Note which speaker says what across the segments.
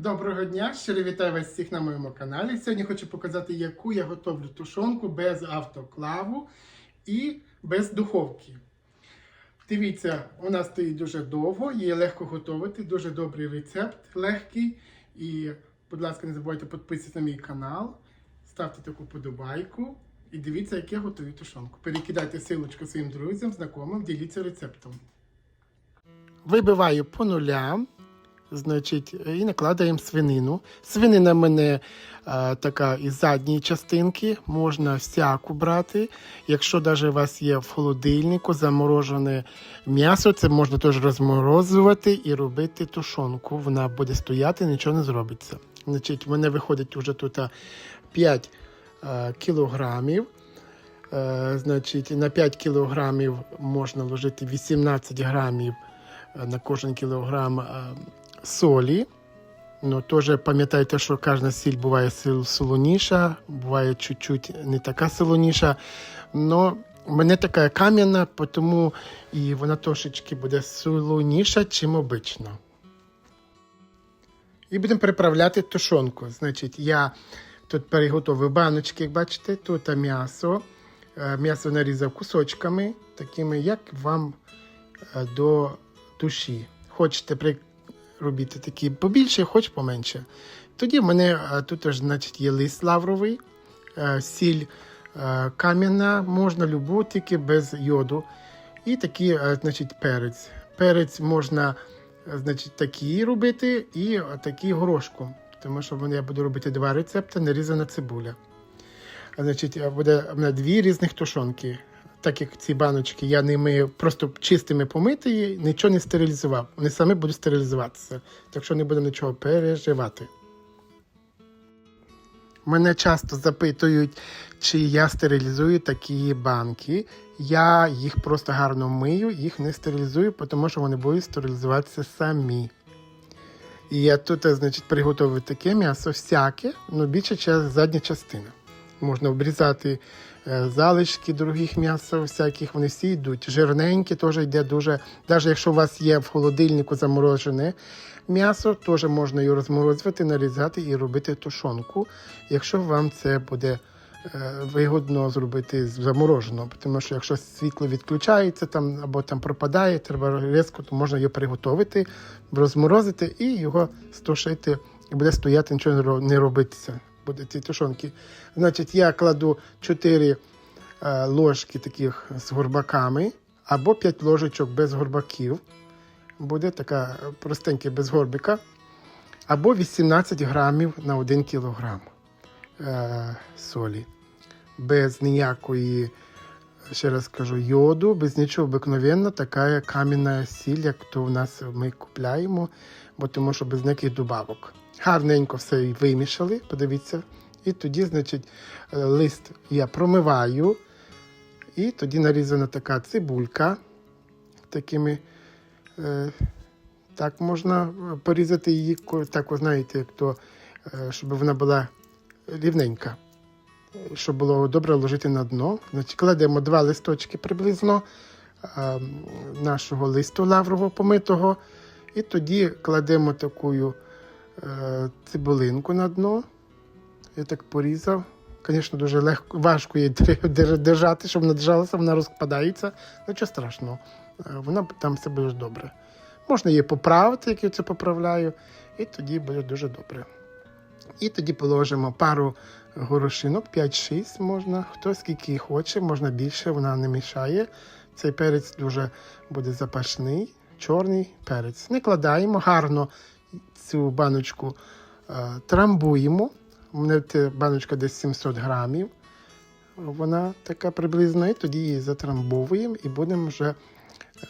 Speaker 1: Доброго дня! Щиро вітаю вас всіх на моєму каналі. Сьогодні хочу показати, яку я готовлю тушонку без автоклаву і без духовки. Дивіться, вона стоїть дуже довго, її легко готувати, дуже добрий рецепт, легкий. І, будь ласка, не забувайте підписатися на мій канал, ставте таку подобайку і дивіться, як я готую тушонку. Перекидайте силочку своїм друзям, знайомим, діліться рецептом. Вибиваю по нулям. Значить, і накладаємо свинину. Свинина в мене а, така із задньої частинки, можна всяку брати. Якщо навіть у вас є в холодильнику заморожене м'ясо, це можна теж розморозувати і робити тушонку. Вона буде стояти, нічого не зробиться. Значить, в мене виходить вже тут 5 а, кілограмів. Е, Значить, на 5 кілограмів можна ложити 18 грамів е, на кожен кілограм е, солі. Ну, теж пам'ятайте, що кожна сіль буває солоніша, буває чуть-чуть не така солоніша. Но в мене така кам'яна, тому і вона трошечки буде солоніша, чим обично. І будемо приправляти тушонку. Значить, я тут переготовив баночки, як бачите, тут м'ясо. Е, М'ясо нарізав кусочками, такими, як вам е, до душі. Хочете. Робити такі побільше, хоч поменше. Тоді в мене е, тут аж, значить, є лист лавровий, е, сіль е, кам'яна, можна любу, тільки без йоду. І такий, значить, перець. Перець можна значить, такий робити і такий горошком. Тому що я буду робити два рецепти, нарізана цибуля. Значить, буде в мене дві різних тушонки. Так як ці баночки я ними просто чистими помити її, нічого не стерилізував. Вони самі будуть стерилізуватися, так що не будемо нічого переживати. Мене часто запитують, чи я стерилізую такі банки. Я їх просто гарно мию, їх не стерилізую, тому що вони будуть стерилізуватися самі. І я тут, е, значить, приготовив таке м'ясо всяке, ну більше задня частина. Можна обрізати е, залишки других м'яса, всяких, вони всі йдуть. Жирненькі теж йде дуже. Навіть якщо у вас є в холодильнику заморожене м'ясо, теж можна його розморозити, нарізати і робити тушонку, якщо вам це буде е, вигодно зробити з замороженого. Тому що якщо світло відключається там або там пропадає, треба різко, то можна його приготувати, розморозити і його стушити, і буде стояти, нічого не робитися. Буде ці тушонки. Значить, я кладу 4 е, ложки таких з горбаками або 5 ложечок без горбаків. Буде така простенька без горбика. Або 18 грамів на 1 кілограм е, солі. Без ніякої, ще раз кажу, йоду, без нічого обикновенно, така кам'яна сіль, як то в нас ми купляємо, бо тому що без ніяких добавок. Гарненько все вимішали, подивіться. І тоді, значить, е, лист я промиваю, і тоді нарізана така цибулька такими. Е, так можна е, порізати її, так, ви знаєте, як то, е, щоб вона була рівненька. Щоб було добре ложити на дно. Значить, кладемо два листочки приблизно е, нашого листу лаврового помитого. І тоді кладемо таку е, цибулинку на дно. Я так порізав. Звісно, дуже легко, важко її дер- дер- держати, щоб вона держалася, вона розпадається. Нічого страшного. Е, Вона там все буде добре. Можна її поправити, як я це поправляю, і тоді буде дуже добре. І тоді положимо пару горошинок, 5-6 можна, хто скільки хоче, можна більше, вона не мішає. Цей перець дуже буде запашний, чорний перець. Не кладаємо гарно цю баночку е, трамбуємо. У мене баночка десь 700 грамів. Вона така приблизно, і тоді її затрамбовуємо і будемо вже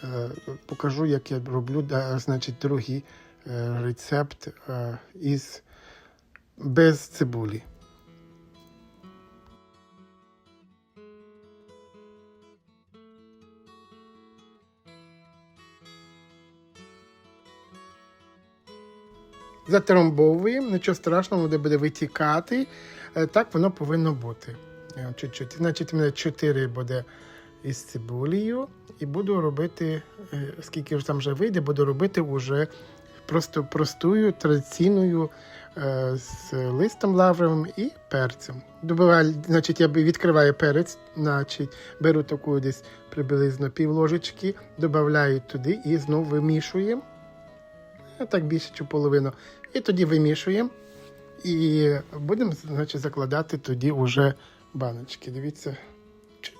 Speaker 1: е, покажу, як я роблю значить, другий е, рецепт із без цибулі. Затрамбовуємо, нічого страшного, воно буде витікати. Е, Так воно повинно бути. Е, Чуть-чуть. Значить, у мене 4 буде із цибулею. І буду робити, е, скільки ж там вже вийде, буду робити вже просто простою, традиційною з листом лавровим і перцем. Добиваю, значить, я відкриваю перець, значить, беру таку десь приблизно пів ложечки, додаю туди і знову вимішуємо. Так більше чи половину. І тоді вимішуємо. І будемо значить, закладати тоді вже баночки. Дивіться.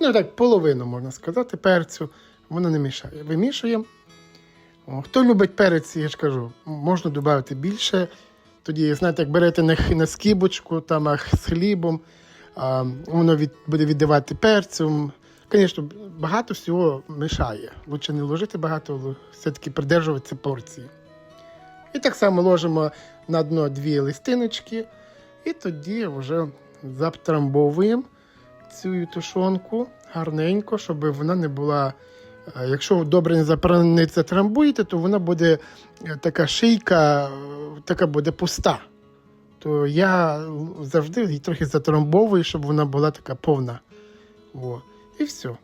Speaker 1: Ну так, половину можна сказати, перцю. Воно не мішає. Вимішуємо. Хто любить перець, я ж кажу, можна додати більше. Тоді, знаєте, як берете на, на скибочку там, а, з хлібом, а, воно від, буде віддавати перцем. Звісно, багато всього мішає. Лучше не ложити багато, все-таки придержуватися порції. І так само ложимо на дно дві листиночки, і тоді вже затрамбовуємо цю тушонку гарненько, щоб вона не була. е, Якщо добре не затрамбуєте, то вона буде е, така шийка, е, така буде пуста. То я завжди її трохи затрамбовую, щоб вона була така повна. О. І все.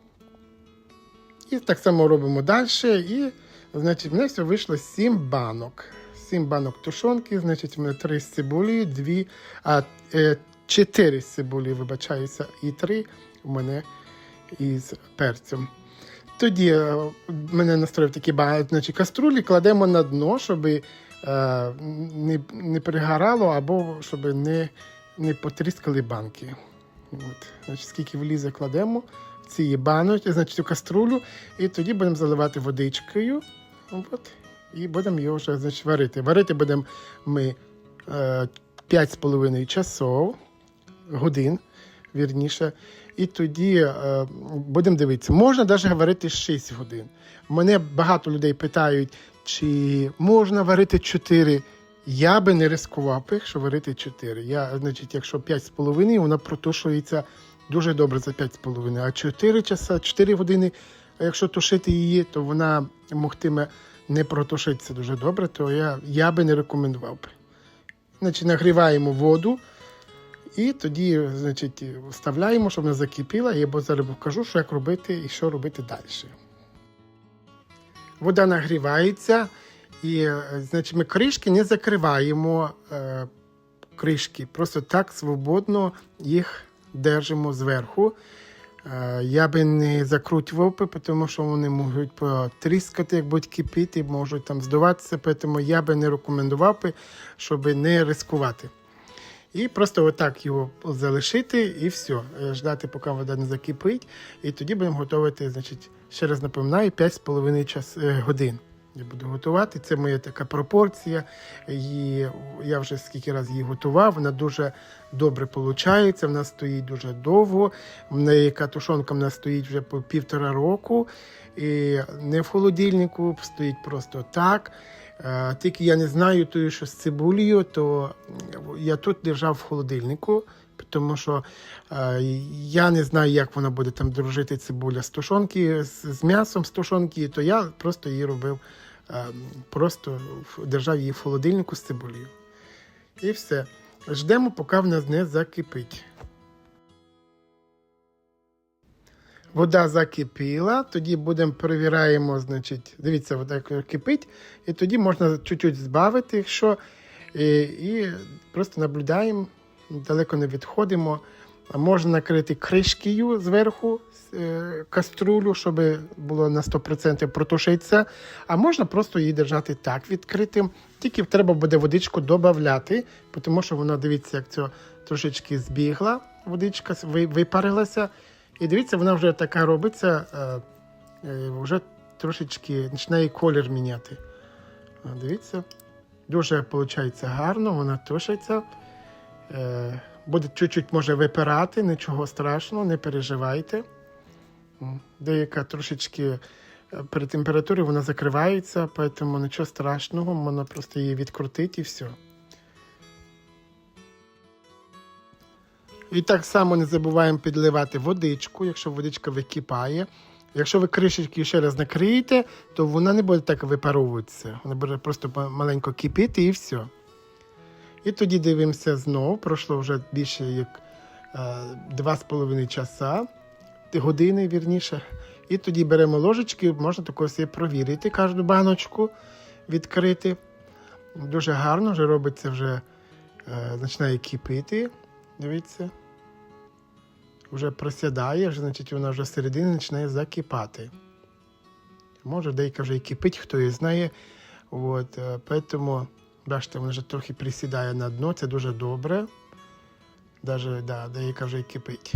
Speaker 1: І так само робимо далі. І, значить, в мене все вийшло 7 банок. 7 банок тушонки, значить, в мене 3 з цибулею, 2, а е, 4 з цибулею, вибачаюся, і 3 у мене із перцем. Тоді е, мене настроїв такі багато, каструлі, кладемо на дно, щоб е, не, не пригорало або щоб не, не потріскали банки. От, значить, скільки влізе, кладемо в ці баночки, значить, у каструлю, і тоді будемо заливати водичкою. От, і будемо його вже значить, варити. Варити будемо ми е, 5,5 часов, годин, вірніше. І тоді е, будемо дивитися. Можна навіть варити 6 годин. Мене багато людей питають, чи можна варити 4. Я би не ризикував якщо варити 4. Я, значить, якщо 5,5, вона протушується дуже добре за 5,5. А 4 часа, 4 години, якщо тушити її, то вона могтиме не протушитися дуже добре, то я, я би не рекомендував би. Значить, нагріваємо воду. І тоді, значить, вставляємо, щоб вона закипіла, я зараз покажу, що як робити і що робити далі. Вода нагрівається, і значить, ми кришки не закриваємо е, кришки, просто так свободно їх держимо зверху. Е, я би не закручував, тому що вони можуть потріскати, як будь кипіти, можуть там здуватися, тому я би не рекомендував, би, щоб не ризикувати. І просто отак його залишити і все. Ждати, поки вода не закипить. І тоді будемо готувати, значить, ще раз напоминаю, 5,5 час, е, годин. Я буду готувати. Це моя така пропорція. Її, я вже скільки разів її готував. Вона дуже добре виходить. Вона стоїть дуже довго. В неї яка тушонка в нас стоїть вже по півтора року. І не в холодильнику, стоїть просто так. Е, Тільки я не знаю, тою, що з цибулею, то я тут держав в холодильнику, тому що е, я не знаю, як вона буде там дружити цибуля з тушонки, з, з м'ясом з тушонки, то я просто її робив, просто держав її в холодильнику з цибулею. І все. Ждемо, поки в нас не закипить. Вода закипіла, тоді будемо перевіряємо, значить, дивіться, вода кипить, і тоді можна чуть-чуть збавити, якщо і, і просто наблюдаємо, далеко не відходимо. Можна накрити кришкою зверху е, каструлю, щоб було на 100% протушитися. А можна просто її держати так відкритим. Тільки треба буде водичку додати, тому що вона, дивіться, як це трошечки збігла, водичка випарилася. І дивіться, вона вже така робиться, е, е, вже трошечки починає колір міняти. Дивіться, дуже виходить гарно, вона тушиться. Буде чуть-чуть може випирати, нічого страшного, не переживайте. Деяка трошечки е, при температурі вона закривається, тому нічого страшного, можна просто її відкрутити і все. І так само не забуваємо підливати водичку, якщо водичка википає. Якщо ви кришечки ще раз накриєте, то вона не буде так випаровуватися. Вона буде просто маленько кипіти і все. І тоді дивимося знову. Пройшло вже більше як е, 2,5 часа, години вірніше. І тоді беремо ложечки, можна також собі провірити кожну баночку, відкрити. Дуже гарно, вже робиться вже е, починає кипіти. Дивіться. Вже просядає, вже, значить, вона вже середини починає закипати. Може, деяка вже і кипить, хто її знає. От, е, поэтому, бачите, вона вже трохи присідає на дно, це дуже добре. Даже, да, деяка вже і кипить.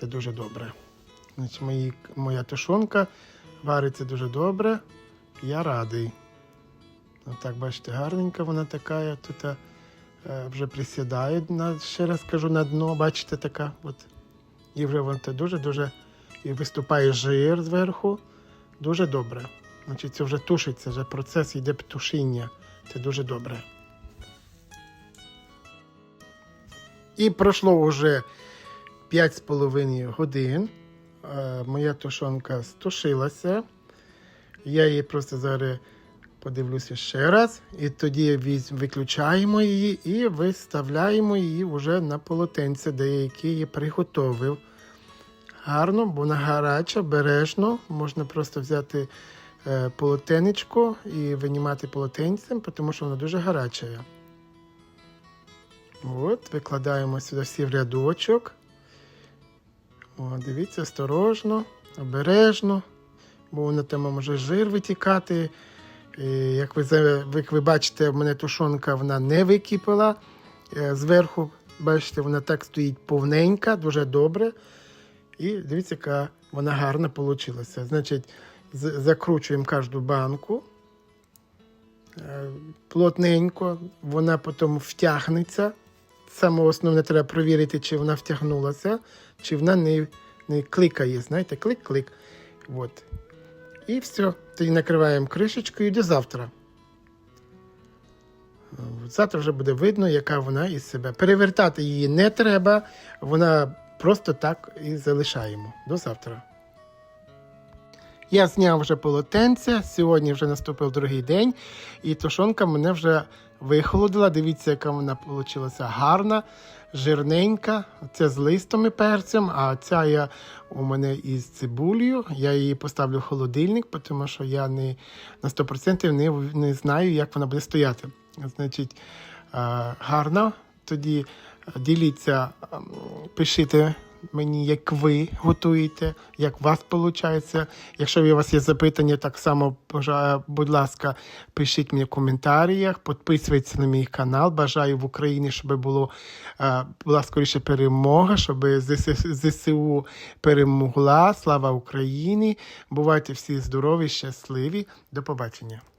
Speaker 1: Це дуже добре. Значить, мої, моя тушонка вариться дуже добре. Я радий. Отак, бачите, гарненька вона така. Тут е, вже присідає, на, ще раз кажу, на дно, бачите, така. От. І вже вон це дуже-дуже і виступає жир зверху. Дуже добре. Значить, це вже тушиться, вже процес йде тушіння. Це дуже добре. І пройшло вже 5,5 годин. Е, Моя тушонка стушилася. Я її просто зараз подивлюся ще раз. І тоді виключаємо її і виставляємо її вже на полотенце, де я її приготовив. Гарно, бо вона гаряча, бережно. Можна просто взяти полотенечко і винімати полотенцем, тому що вона дуже гаряча. От, викладаємо сюди всі в рядочок. О, дивіться, осторожно, обережно, бо воно там може жир витікати. І, як, ви, як ви бачите, в мене тушонка вона не википала. Е, Зверху, бачите, вона так стоїть повненька, дуже добре. І дивіться, яка вона гарна вийшла. Значить, закручуємо кожну банку. Е, Плотненько, вона потім втягнеться. Саме основне треба перевірити, чи вона втягнулася, чи вона не, не кликає. Знаєте, клик-клик. От. І все. Тоді накриваємо кришечкою до завтра. Завтра вже буде видно, яка вона із себе. Перевертати її не треба, вона просто так і залишаємо. До завтра. Я зняв вже полотенце. Сьогодні вже наступив другий день, і тушонка мене вже вихолодила. Дивіться, яка вона вийшла гарна, жирненька. Це з листом і перцем, а ця я у мене із цибулею. Я її поставлю в холодильник, тому що я не на 100% не, не знаю, як вона буде стояти. Значить, е, гарна. Тоді е, діліться, ем, пишіть мені, як ви готуєте, як у вас виходить. Якщо у вас є запитання, так само, будь ласка, пишіть мені в коментарях, підписуйтесь на мій канал. Бажаю в Україні, щоб було, е, була скоріше перемога, щоб ЗСУ перемогла. Слава Україні! Бувайте всі здорові, щасливі. До побачення.